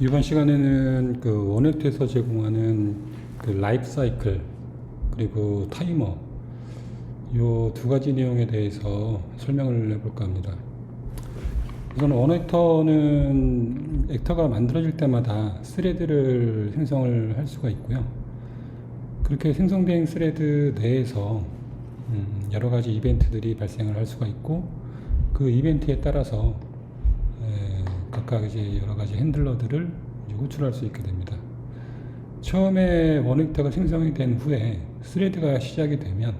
이번 시간에는 그 원액트에서 제공하는 그 라이프 사이클 그리고 타이머 요 두 가지 내용에 대해서 설명을 해볼까 합니다. 우선 원액터는 액터가 만들어질 때마다 스레드를 생성을 할 수가 있고요. 그렇게 생성된 스레드 내에서 음, 여러 가지 이벤트들이 발생을 할 수가 있고 그 이벤트에 따라서 에, 각각 이제 여러 가지 핸들러들을 호출할 수 있게 됩니다. 처음에 원액터가 생성이 된 후에 스레드가 시작이 되면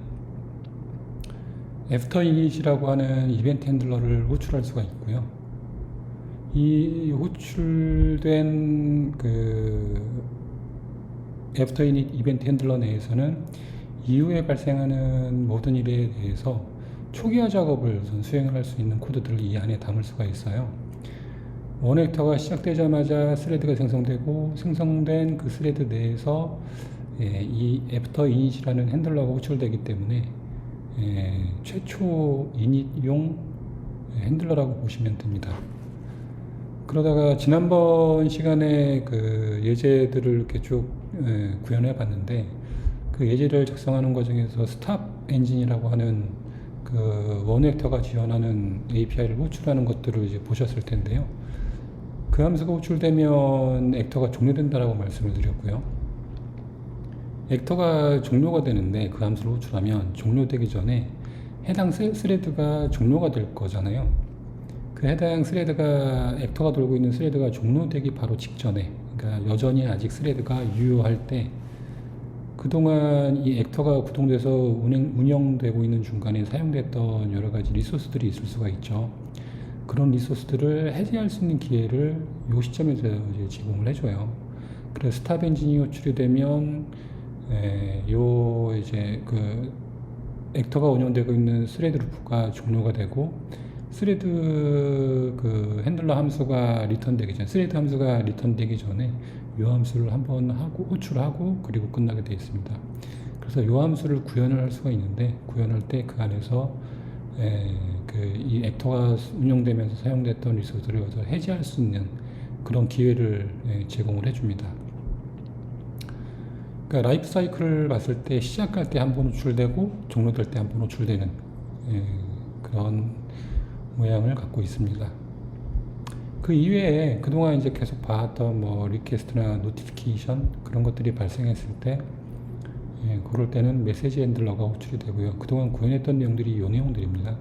애프터 이닛이라고 하는 이벤트 핸들러를 호출할 수가 있고요. 이 호출된 그 애프터 이닛 이벤트 핸들러 내에서는 이후에 발생하는 모든 일에 대해서 초기화 작업을 우선 수행을 할 수 있는 코드들을 이 안에 담을 수가 있어요. 원액터가 시작되자마자 스레드가 생성되고 생성된 그 스레드 내에서 예, 이 애프터 이닛이라는 핸들러가 호출되기 때문에 예, 최초 이닛용 핸들러라고 보시면 됩니다. 그러다가 지난번 시간에 그 예제들을 이렇게 쭉 예, 구현해 봤는데 그 예제를 작성하는 과정에서 스탑 엔진이라고 하는 그 원액터가 지원하는 API를 호출하는 것들을 이제 보셨을 텐데요. 그 함수가 호출되면 액터가 종료된다라고 말씀을 드렸고요. 액터가 종료가 되는데 그 함수를 호출하면 종료되기 전에 해당 스- 스레드가 종료가 될 거잖아요. 그 해당 스레드가 액터가 돌고 있는 스레드가 종료되기 바로 직전에 그러니까 여전히 아직 스레드가 유효할 때 그동안 이 액터가 구동돼서 운행, 운영되고 있는 중간에 사용됐던 여러 가지 리소스들이 있을 수가 있죠. 그런 리소스들을 해제할 수 있는 기회를 이 시점에서 이제 제공을 해줘요. 그래서 스탑 엔진이 호출이 되면 에, 요 이제 그 액터가 운영되고 있는 스레드 루프가 종료가 되고 스레드 그 핸들러 함수가 리턴되기 전 스레드 함수가 리턴되기 전에 요 함수를 한번 하고 호출하고 그리고 끝나게 되어 있습니다. 그래서 요 함수를 구현을 할 수가 있는데 구현할 때 그 안에서 그 이 액터가 운영되면서 사용됐던 리소스를 해제할 수 있는 그런 기회를 예, 제공을 해줍니다. 그러니까 라이프 사이클을 봤을 때 시작할 때 한 번 호출되고 종료될 때 한 번 호출되는 예, 그런 모양을 갖고 있습니다. 그 이외에 그동안 이제 계속 봐왔던 뭐 리퀘스트나 노티피케이션 그런 것들이 발생했을 때 예, 그럴 때는 메시지 핸들러가 호출이 되고요. 그동안 구현했던 내용들이 이 내용들입니다.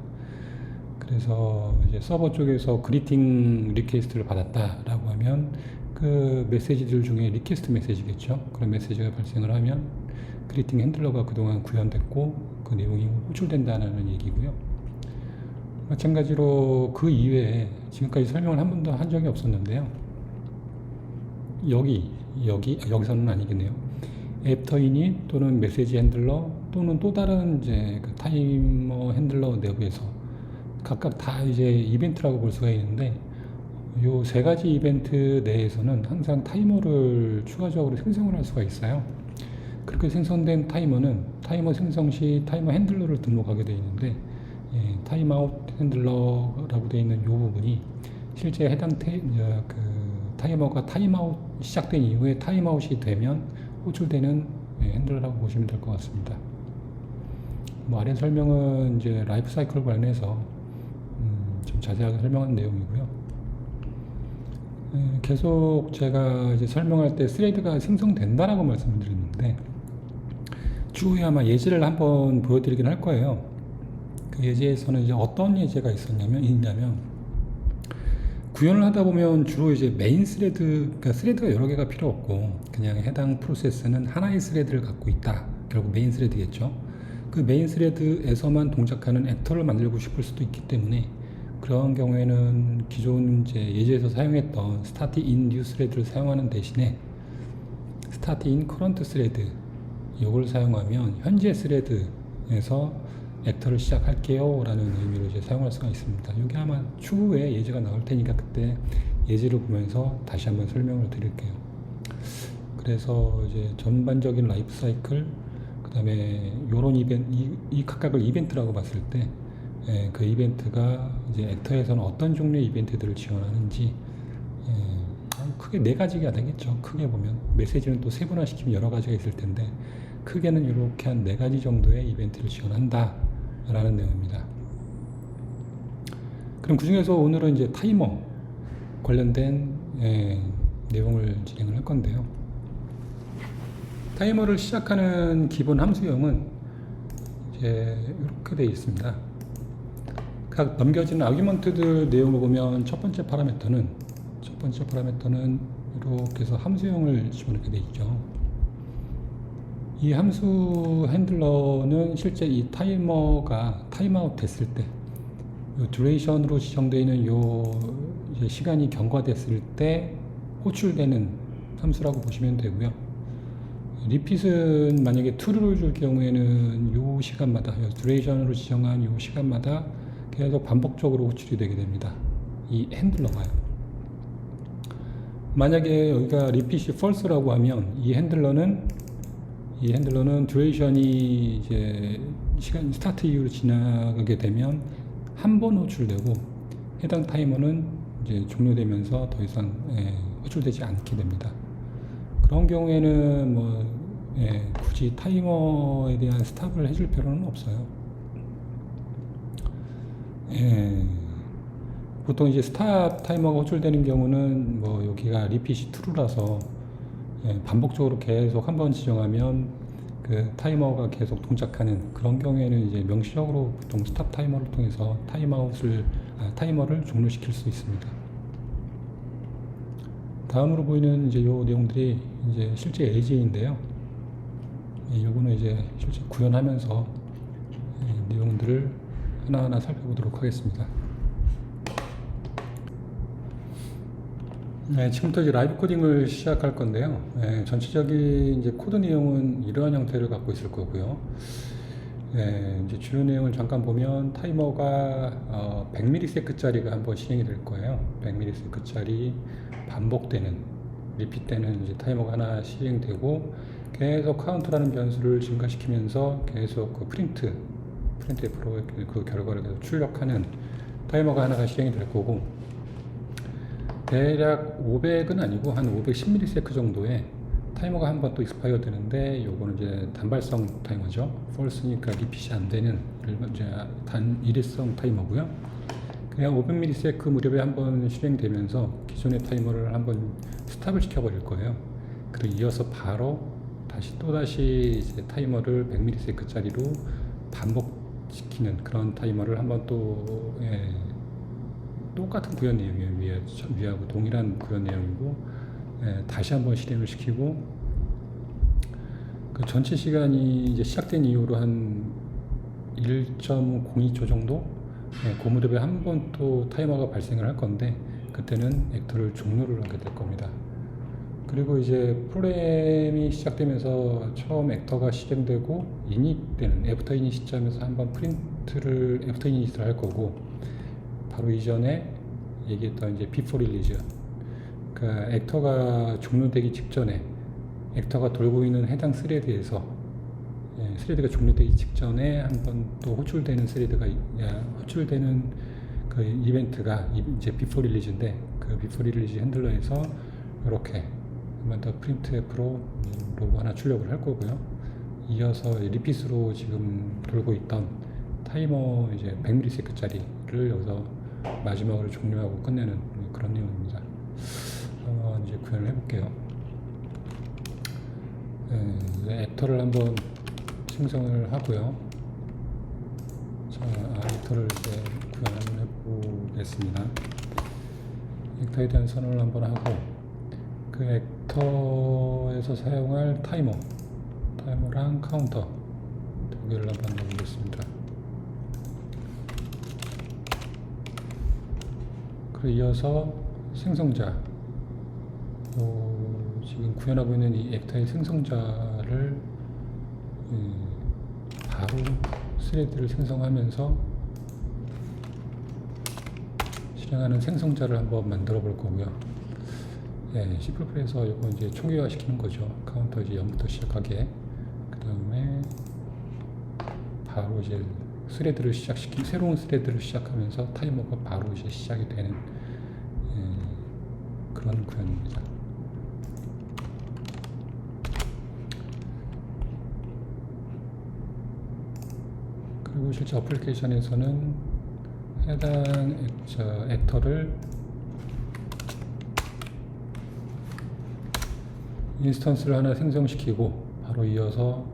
그래서 이제 서버 쪽에서 그리팅 리퀘스트를 받았다라고 하면 그 메시지들 중에 리퀘스트 메시지겠죠. 그런 메시지가 발생을 하면 그리팅 핸들러가 그동안 구현됐고 그 내용이 호출된다는 얘기고요. 마찬가지로 그 이외에 지금까지 설명을 한 번도 한 적이 없었는데요. 여기 여기 여기서는 아니겠네요. 애프터 이닛 또는 메시지 핸들러 또는 또 다른 이제 그 타이머 핸들러 내부에서 각각 다 이제 이벤트라고 볼 수가 있는데 요 세 가지 이벤트 내에서는 항상 타이머를 추가적으로 생성을 할 수가 있어요. 그렇게 생성된 타이머는 타이머 생성 시 타이머 핸들러를 등록하게 되어 있는데 예, 타임아웃 핸들러라고 되어 있는 이 부분이 실제 해당 테, 어, 그 타이머가 타임아웃 시작된 이후에 타임아웃이 되면 호출되는 예, 핸들러라고 보시면 될 것 같습니다. 뭐 아래 설명은 이제 라이프 사이클 관련해서 음, 좀 자세하게 설명한 내용이고요. 예, 계속 제가 이제 설명할 때 스레드가 생성된다라고 말씀을 드렸는데 추후에 아마 예제를 한번 보여드리긴 할 거예요. 그 예제에서는 이제 어떤 예제가 있었냐면 있냐면 구현을 하다 보면 주로 이제 메인 스레드 그러니까 스레드가 여러 개가 필요 없고 그냥 해당 프로세스는 하나의 스레드를 갖고 있다. 결국 메인 스레드겠죠. 그 메인 스레드에서만 동작하는 액터를 만들고 싶을 수도 있기 때문에 그런 경우에는 기존 이제 예제에서 사용했던 스타트 인뉴 스레드를 사용하는 대신에 스타트 인 커런트 스레드 이걸 사용하면 현재 스레드에서 액터를 시작할게요 라는 의미로 이제 사용할 수가 있습니다. 여기 아마 추후에 예제가 나올 테니까 그때 예제를 보면서 다시 한번 설명을 드릴게요. 그래서 이제 전반적인 라이프 사이클 그 다음에 요런 이벤트 이, 이 각각을 이벤트라고 봤을 때 예, 그 이벤트가 이제 액터에서는 어떤 종류의 이벤트들을 지원하는지 예, 아, 크게 네 가지가 되겠죠. 크게 보면 메시지는 또 세분화 시키면 여러 가지가 있을 텐데 크게는 이렇게 한 네 가지 정도의 이벤트를 지원한다라는 내용입니다. 그럼 그 중에서 오늘은 이제 타이머 관련된 예, 내용을 진행을 할 건데요. 타이머를 시작하는 기본 함수형은 이제 이렇게 되어 있습니다. 각 넘겨지는 아규먼트들 내용을 보면 첫 번째 파라미터는 첫 번째 파라미터는 이렇게 해서 함수형을 집어넣게 되어 있죠. 이 함수 핸들러는 실제 이 타이머가 타임아웃 됐을 때, 요 듀레이션으로 지정되어 있는 요 시간이 경과됐을 때 호출되는 함수라고 보시면 되고요. 리핏은 만약에 true를 줄 경우에는 요 시간마다, 요 듀레이션으로 지정한 요 시간마다 계속 반복적으로 호출이 되게 됩니다. 이 핸들러가요. 만약에 여기가 리핏이 false라고 하면 이 핸들러는 이 핸들러는 듀레이션이 이제 시간 스타트 이후로 지나가게 되면 한 번 호출되고 해당 타이머는 이제 종료되면서 더 이상 예, 호출되지 않게 됩니다. 그런 경우에는 뭐 예, 굳이 타이머에 대한 스탑을 해줄 필요는 없어요. 예, 보통 이제 스탑 타이머가 호출되는 경우는 뭐 여기가 리핏이 true라서 예, 반복적으로 계속 한 번 지정하면 그 타이머가 계속 동작하는 그런 경우에는 이제 명시적으로 보통 스탑 타이머를 통해서 타임아웃을 아, 타이머를 종료시킬 수 있습니다. 다음으로 보이는 이제 요 내용들이 이제 실제 AJ인데요. 예, 요거는 이제 실제 구현하면서 예, 내용들을 하나하나 살펴보도록 하겠습니다. 네, 지금부터 이제 라이브 코딩을 시작할 건데요. 네, 전체적인 이제 코드 내용은 이러한 형태를 갖고 있을 거고요. 네, 이제 주요 내용을 잠깐 보면 타이머가 어, 100ms짜리가 한번 실행이 될 거예요. 100ms짜리 반복되는 리핏되는 이제 타이머가 하나 실행되고 계속 카운트라는 변수를 증가시키면서 계속 그 프린트 프린트 F로 그 결과를 계속 출력하는 타이머가 하나가 실행이 될 거고 대략 500은 아니고 한 510ms 정도의 타이머가 한 번 또 익스파이어 되는데 요거는 이제 단발성 타이머죠. false니까 리핏이 안 되는 이제 단 일회성 타이머고요. 그냥 500ms 무렵에 한 번 실행되면서 기존의 타이머를 한 번 스탑을 시켜버릴 거예요. 그리고 이어서 바로 다시 또 다시 이제 타이머를 100ms짜리로 반복 시키는 그런 타이머를 한번 또 예, 똑같은 구현 내용이에요. 위에, 위하고 동일한 구현 내용이고, 예, 다시 한번 실행을 시키고, 그 전체 시간이 이제 시작된 이후로 한 1.02초 정도? 예, 그 무렵에 한 번 또 타이머가 발생을 할 건데, 그때는 액터를 종료를 하게 될 겁니다. 그리고 이제 프로그램이 시작되면서 처음 액터가 실행되고, 이닛되는, 애프터 이닛 시점에서 한번 프린트를, 애프터 이닛을 할 거고, 바로 이전에 얘기했던 이제 비포 릴리즈. 그러니까 액터가 종료되기 직전에 액터가 돌고 있는 해당 스레드에서 예, 스레드가 종료되기 직전에 한번 또 호출되는 스레드가 야, 호출되는 그 이벤트가 이제 비포 릴리즈인데 그 비포 릴리즈 핸들러에서 이렇게 한번더 프린트 F로 로고 하나 출력을 할 거고요. 이어서 리핏으로 지금 돌고 있던 타이머 이제 100ms짜리를 여기서 마지막으로 종료하고 끝내는 그런 내용입니다. 한번 이제 구현을 해볼게요. 네, 액터를 한번 생성을 하고요. 자, 액터를 이제 구현을 해보겠습니다. 액터에 대한 선언을 한번 하고 그 액터에서 사용할 타이머, 타이머랑 카운터 두 개를 한번 넣어보겠습니다. 그 이어서 생성자 어, 지금 구현하고 있는 이 액터의 생성자를 음, 바로 스레드를 생성하면서 실행하는 생성자를 한번 만들어 볼 거고요. 예, C++에서 이제 총기화 시키는 거죠. 카운터 이제 0부터 시작하게. 그 다음에 바로 이제 스레드를 시작시키 새로운 스레드를 시작하면서 타이머가 바로 이제 시작이 되는 예, 그런 구현입니다. 그리고 실제 어플리케이션에서는 해당 액, 저, 액터를 인스턴스를 하나 생성시키고 바로 이어서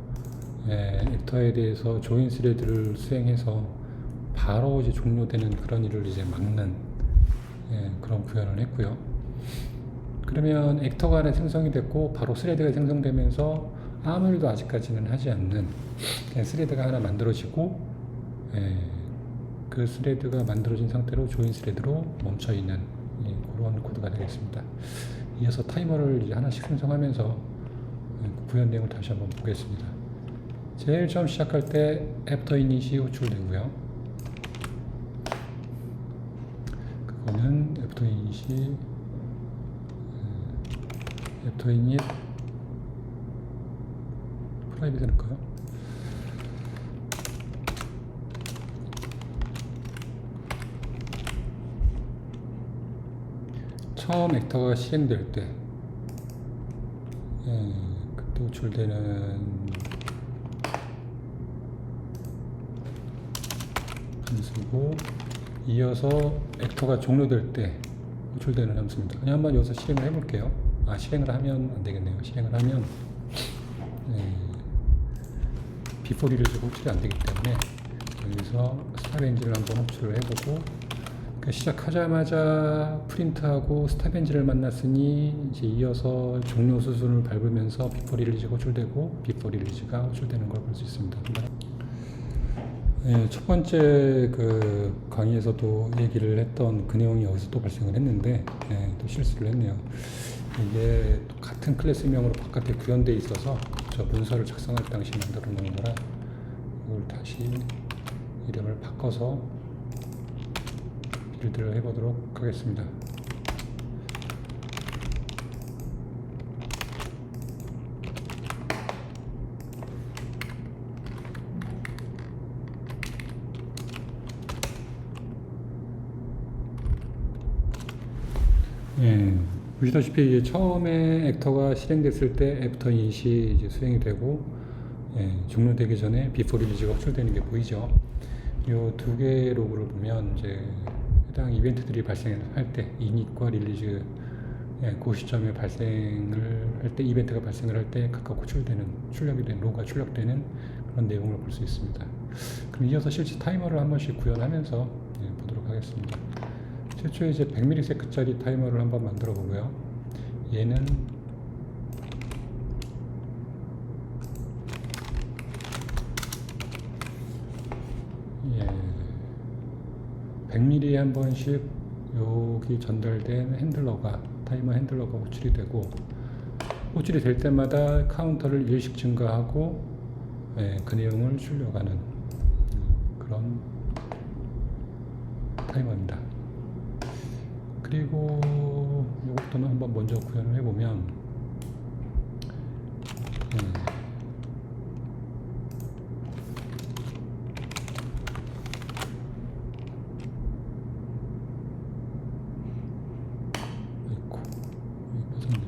예, 액터에 대해서 조인 스레드를 수행해서 바로 이제 종료되는 그런 일을 이제 막는 예, 그런 구현을 했고요. 그러면 액터가 하나 생성이 됐고 바로 스레드가 생성되면서 아무 일도 아직까지는 하지 않는 그냥 스레드가 하나 만들어지고 예, 그 스레드가 만들어진 상태로 조인 스레드로 멈춰 있는 예, 그런 코드가 되겠습니다. 이어서 타이머를 이제 하나씩 생성하면서 예, 구현 내용을 다시 한번 보겠습니다. 제일 처음 시작할 때 애프터 이닛이 호출되고요. 그거는 애프터 이닛이 예, 애프터 이닛 프라이빗 해놓을까요? 처음 액터가 시행될 때 예, 그때 호출되는 함수고 이어서 액터가 종료될 때 호출되는 함수입니다. 그냥 한번 여기서 실행을 해볼게요. 아 실행을 하면 안 되겠네요. 실행을 하면 예, 비포리를 지금 호출이 안 되기 때문에 여기서 스타렌지를 한번 호출을 해보고 그 시작하자마자 프린트하고 스타벤지를 만났으니 이제 이어서 종료 수순을 밟으면서 비포 릴리즈가 호출되고 비포 릴리즈가 호출되는 걸 볼 수 있습니다. 예, 첫 번째 그 강의에서도 얘기를 했던 그 내용이 여기서 또 발생을 했는데 예, 또 실수를 했네요. 이게 또 같은 클래스명으로 바깥에 구현돼 있어서 저 문서를 작성할 당시 만들어 놓은 거라 이걸 다시 이름을 바꿔서 빌드를 해보도록 하겠습니다. 예, 보시다시피 이제 처음에 액터가 실행됐을 때 애프터 인시 이제 수행이 되고 예, 종료되기 전에 비포 릴리즈가 호출되는 게 보이죠. 이 두 개의 로그를 보면 이제 해당 이벤트들이 발생할 때 이닛과 릴리즈 예, 그 시점에 발생을 할 때 이벤트가 발생을 할 때 각각 호출되는 출력이 된 로그가 출력되는 그런 내용을 볼 수 있습니다. 그럼 이어서 실제 타이머를 한 번씩 구현하면서 예, 보도록 하겠습니다. 최초에 이제 100ms짜리 타이머를 한번 만들어 보고요. 얘는 예, 100ml에 한 번씩 여기 전달된 핸들러가 타이머 핸들러가 호출이 되고 호출이 될 때마다 카운터를 1씩 증가하고 예, 그 내용을 출력하는 음, 그런 타이머입니다. 그리고 이것도는 한번 먼저 구현을 해보면 예, 아이고 여기 빠졌네.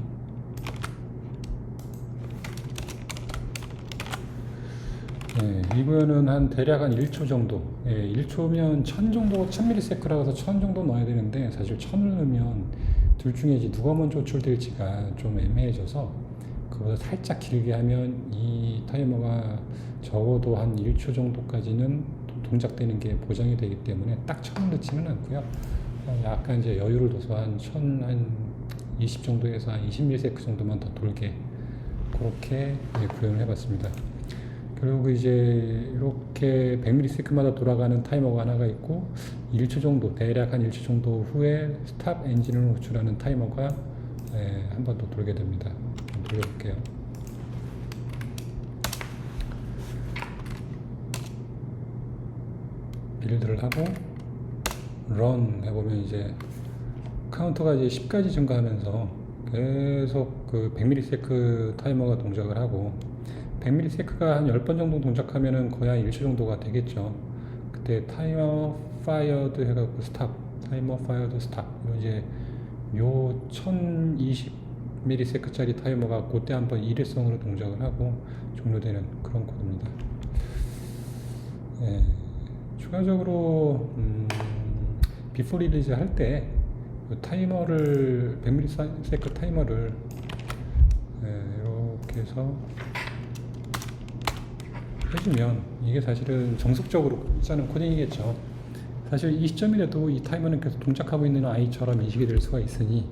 예, 이 구현은 한 대략 한 1초 정도. 예, 1초면 1000 정도, 1000ms라고 해서 1000 정도 넣어야 되는데 사실 1000을 넣으면 둘 중에 이제 누가 먼저 호출될지가 좀 애매해져서 그보다 살짝 길게 하면 이 타이머가 적어도 한 1초 정도까지는 도- 동작되는 게 보장이 되기 때문에 딱 1000을 넣지는 않고요. 어, 약간 이제 여유를 둬서 한 1000, 한 20 정도에서 한 20ms 정도만 더 돌게 그렇게 예, 구현을 해봤습니다. 그리고 이제 이렇게 100ms마다 돌아가는 타이머가 하나가 있고 1초 정도 대략 한 1초 정도 후에 스탑 엔진을 호출하는 타이머가 한번 더 돌게 됩니다. 한번 돌려볼게요. 빌드를 하고 런 해보면 이제 카운터가 이제 10까지 증가하면서 계속 그 100ms 타이머가 동작을 하고 100ms가 한 10번 정도 동작하면은 거의 한 1초 정도가 되겠죠. 그때 타이머 파이어드 해갖고 스탑, 타이머 파이어드 스탑. 이제 요 1020ms짜리 타이머가 그때 한번 일회성으로 동작을 하고 종료되는 그런 코드입니다. 예, 추가적으로 음, 비포 리리즈 할 때 타이머를 100ms 타이머를 예, 이렇게 해서 해주면 이게 사실은 정석적으로 짜는 코딩이겠죠. 사실 이 시점이라도 이 타이머는 계속 동작하고 있는 아이처럼 인식이 될 수가 있으니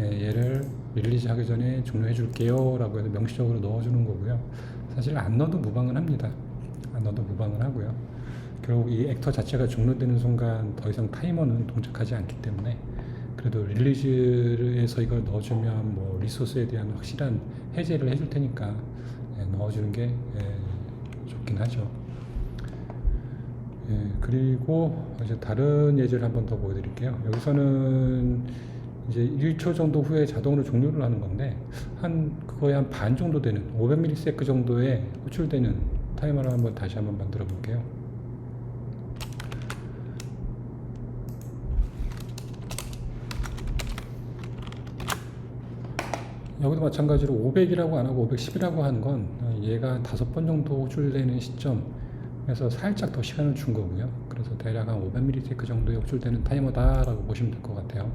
예, 얘를 릴리즈 하기 전에 종료해 줄게요 라고 해서 명시적으로 넣어주는 거고요. 사실 안 넣어도 무방은 합니다. 안 넣어도 무방은 하고요. 결국 이 액터 자체가 종료되는 순간 더 이상 타이머는 동작하지 않기 때문에 그래도 릴리즈에서 이걸 넣어주면 뭐 리소스에 대한 확실한 해제를 해줄 테니까 예, 넣어주는 게 예, 좋긴 하죠. 예, 그리고 이제 다른 예제를 한 번 더 보여드릴게요. 여기서는 이제 1초 정도 후에 자동으로 종료를 하는 건데 한 그거에 한반 정도 되는 500ms 정도에 호출되는 타이머를 한번 다시 한번 만들어 볼게요. 여기도 마찬가지로 500이라고 안 하고 510이라고 하는 건 얘가 한 다섯 번 정도 호출되는 시점에서 살짝 더 시간을 준 거고요. 그래서 대략 한 500ms 정도에 호출되는 타이머다라고 보시면 될 것 같아요.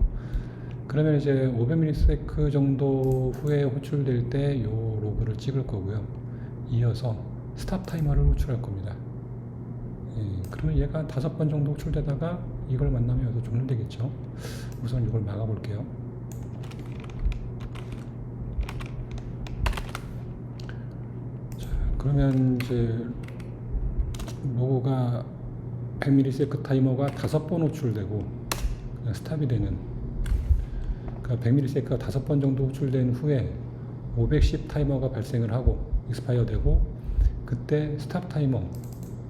그러면 이제 500ms 정도 후에 호출될 때 이 로그를 찍을 거고요. 이어서 스탑 타이머를 호출할 겁니다. 예, 그러면 얘가 한 다섯 번 정도 호출되다가 이걸 만나면 여기서 종료되겠죠. 우선 이걸 막아볼게요. 자, 그러면 이제 로고가 100ms 타이머가 다섯 번 호출되고 스탑이 되는 그러니까 100ms가 다섯 번 정도 호출된 후에 510 타이머가 발생을 하고 익스파이어 되고 그때 스탑 타이머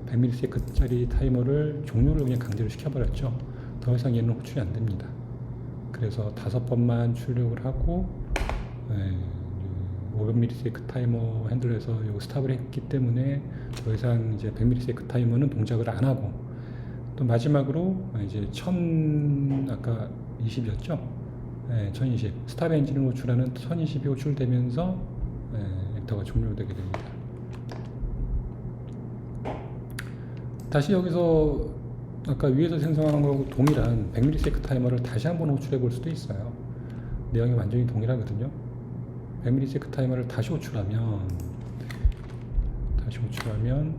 100ms짜리 타이머를 종료를 그냥 강제로 시켜버렸죠. 더 이상 얘는 호출이 안 됩니다. 그래서 다섯 번만 출력을 하고 예, 500ms 타이머 핸들에서 요 스탑을 했기 때문에 더 이상 이제 100ms 타이머는 동작을 안 하고 또 마지막으로 이제 1000 아까 20이었죠? 예, 1020 스탑 엔진을 호출하는 1020이 호출되면서 예, 액터가 종료되게 됩니다. 다시 여기서 아까 위에서 생성한 거하고 동일한 100ms 타이머를 다시 한번 호출해 볼 수도 있어요. 내용이 완전히 동일하거든요. 100ms 타이머를 다시 호출하면 다시 호출하면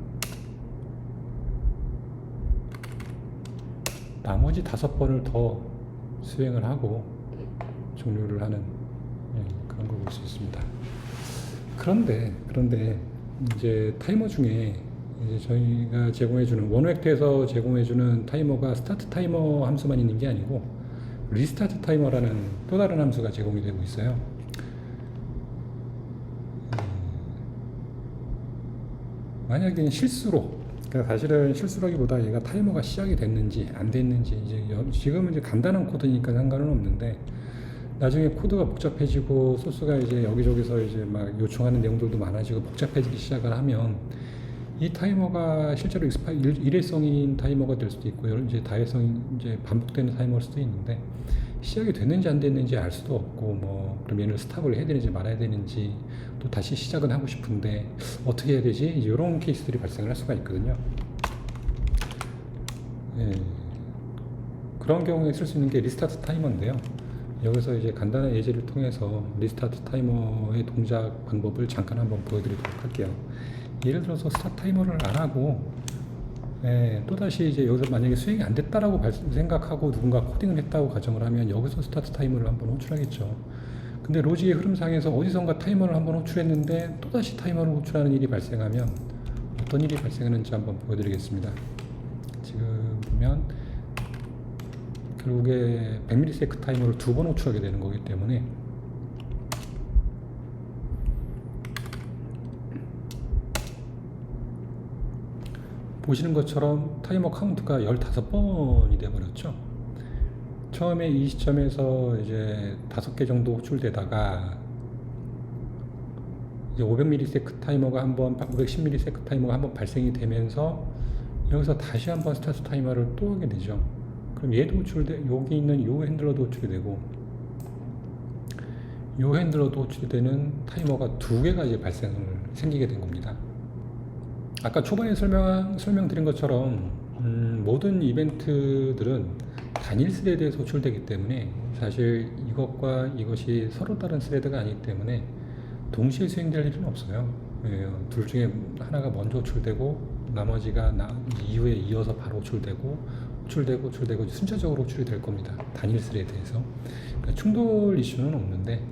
나머지 다섯 번을 더 수행을 하고 종료를 하는 예, 그런 걸 볼 수 있습니다. 그런데 그런데 이제 타이머 중에 이제 저희가 제공해주는 원웨크에서 제공해주는 타이머가 스타트 타이머 함수만 있는 게 아니고 리스타트 타이머라는 또 다른 함수가 제공이 되고 있어요. 음, 만약에 실수로 그러니까 사실은 실수라기보다 얘가 타이머가 시작이 됐는지 안 됐는지 이제 여- 지금은 이제 간단한 코드니까 상관은 없는데 나중에 코드가 복잡해지고 소스가 이제 여기저기서 이제 막 요청하는 내용들도 많아지고 복잡해지기 시작을 하면 이 타이머가 실제로 익스파 일- 일회성인 타이머가 될 수도 있고 여러 이제 다회성인 이제 반복되는 타이머일 수도 있는데 시작이 됐는지 안 됐는지 알 수도 없고 뭐 그럼 얘를 스탑을 해야 되는지 말아야 되는지 또 다시 시작은 하고 싶은데 어떻게 해야 되지 이런 케이스들이 발생을 할 수가 있거든요. 예. 그런 경우에 쓸 수 있는 게 리스타트 타이머인데요. 여기서 이제 간단한 예제를 통해서 리스타트 타이머의 동작 방법을 잠깐 한번 보여드리도록 할게요. 예를 들어서 스타트 타이머를 안 하고 예, 또다시 이제 여기서 만약에 수행이 안 됐다라고 발- 생각하고 누군가 코딩을 했다고 가정을 하면 여기서 스타트 타이머를 한번 호출하겠죠. 근데 로직의 흐름상에서 어디선가 타이머를 한번 호출했는데 또다시 타이머를 호출하는 일이 발생하면 어떤 일이 발생하는지 한번 보여드리겠습니다. 지금 보면 결국에 100ms 타이머를 두 번 호출하게 되는 거기 때문에 보시는 것처럼 타이머 카운트가 15번이 돼버렸죠. 처음에 이 시점에서 이제 5개 정도 호출되다가 이제 500ms 타이머가 한번 510ms 타이머가 한번 발생이 되면서 여기서 다시 한번 스타트 타이머를 또 하게 되죠. 그럼 얘도 호출돼 여기 있는 요 핸들러도 호출이 되고 이 핸들러도 호출이 되는 타이머가 두 개가 이제 발생을 생기게 된 겁니다. 아까 초반에 설명 설명드린 것처럼 음, 모든 이벤트들은 단일 스레드에서 호출되기 때문에 사실 이것과 이것이 서로 다른 스레드가 아니기 때문에 동시에 수행될 일은 없어요. 예, 둘 중에 하나가 먼저 호출되고 나머지가 나, 이후에 이어서 바로 호출되고 호출되고 호출되고 순차적으로 호출이 될 겁니다. 단일 스레드에서 그러니까 충돌 이슈는 없는데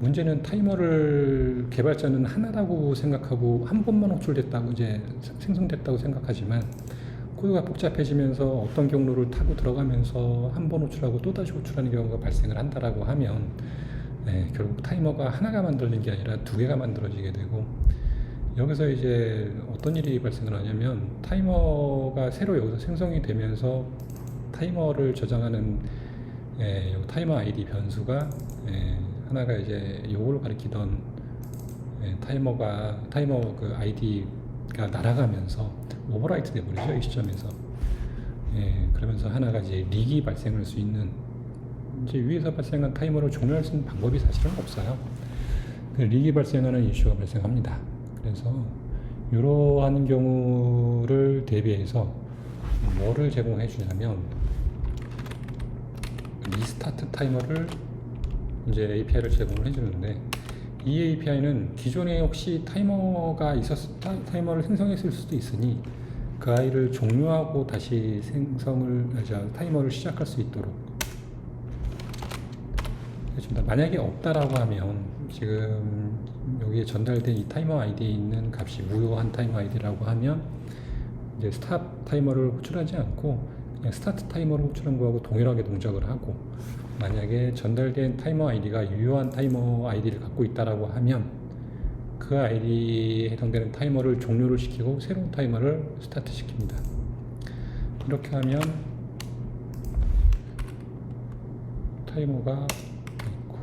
문제는 타이머를 개발자는 하나라고 생각하고 한 번만 호출됐다고 이제 생성됐다고 생각하지만 코드가 복잡해지면서 어떤 경로를 타고 들어가면서 한 번 호출하고 또 다시 호출하는 경우가 발생을 한다라고 하면 네, 결국 타이머가 하나가 만들어진 게 아니라 두 개가 만들어지게 되고 여기서 이제 어떤 일이 발생을 하냐면 타이머가 새로 여기서 생성이 되면서 타이머를 저장하는 예, 요 타이머 아이디 변수가 예, 하나가 이제 요걸 가리키던 예, 타이머가 타이머 그 아이디가 날아가면서 오버라이트 돼 버리죠 이 시점에서 예, 그러면서 하나가 이제 릭이 발생할 수 있는 이제 위에서 발생한 타이머를 종료할 수 있는 방법이 사실은 없어요. 그 릭이 발생하는 이슈가 발생합니다. 그래서 이러한 경우를 대비해서 뭐를 제공해 주냐면 리스타트 타이머를 이제 API를 제공을 해주는데 이 API는 기존에 혹시 타이머가 있었 타이머를 생성했을 수도 있으니 그 아이를 종료하고 다시 생성을 타이머를 시작할 수 있도록 해줍니다. 만약에 없다라고 하면 지금 여기에 전달된 이 타이머 아이디에 있는 값이 무효한 타이머 아이디라고 하면 이제 스탑 타이머를 호출하지 않고 그냥 스타트 타이머를 호출한 거하고 동일하게 동작을 하고 만약에 전달된 타이머 아이디가 유효한 타이머 아이디를 갖고 있다라고 하면 그 아이디에 해당되는 타이머를 종료를 시키고 새로운 타이머를 스타트 시킵니다. 이렇게 하면 타이머가 있고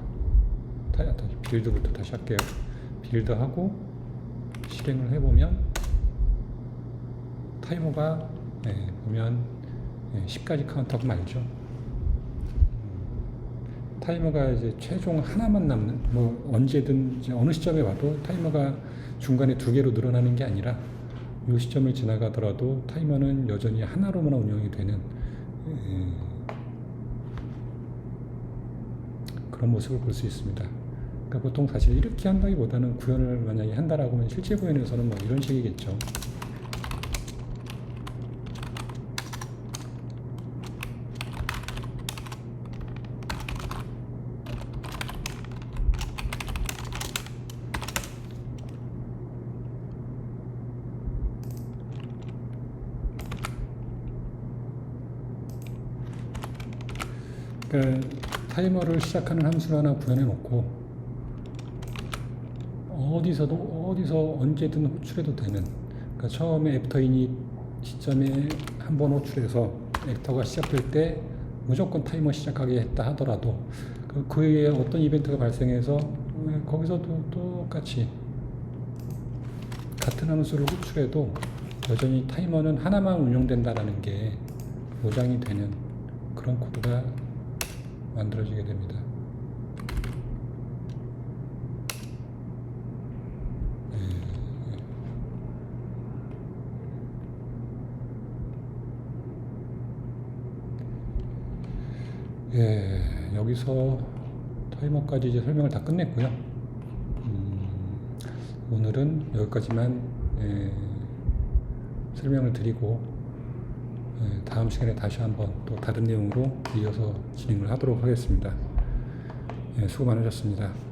타, 아, 다시 빌드부터 다시 할게요. 빌드하고 실행을 해보면 타이머가 예, 보면 예, 10까지 카운트하고 말죠. 음, 타이머가 이제 최종 하나만 남는 뭐 언제든 어느 시점에 와도 타이머가 중간에 두 개로 늘어나는 게 아니라 이 시점을 지나가더라도 타이머는 여전히 하나로만 운영이 되는 예, 그런 모습을 볼 수 있습니다. 그러니까 보통 사실 이렇게 한다기보다는 구현을 만약에 한다라고 하면 실제 구현에서는 뭐 이런 식이겠죠. 그러니까 타이머를 시작하는 함수를 하나 구현해 놓고 어디서도 어디서 언제든 호출해도 되는 그러니까 처음에 애프터 인이 시점에 한 번 호출해서 애프터가 시작될 때 무조건 타이머 시작하게 했다 하더라도 그, 그 위에 어떤 이벤트가 발생해서 어, 거기서도 똑같이 같은 함수를 호출해도 여전히 타이머는 하나만 운영된다라는 게 보장이 되는 그런 코드가 만들어지게 됩니다. 예, 여기서 타이머까지 이제 설명을 다 끝냈고요. 음, 오늘은 여기까지만 예, 설명을 드리고 예, 다음 시간에 다시 한번 또 다른 내용으로 이어서 진행을 하도록 하겠습니다. 예, 수고 많으셨습니다. 끝.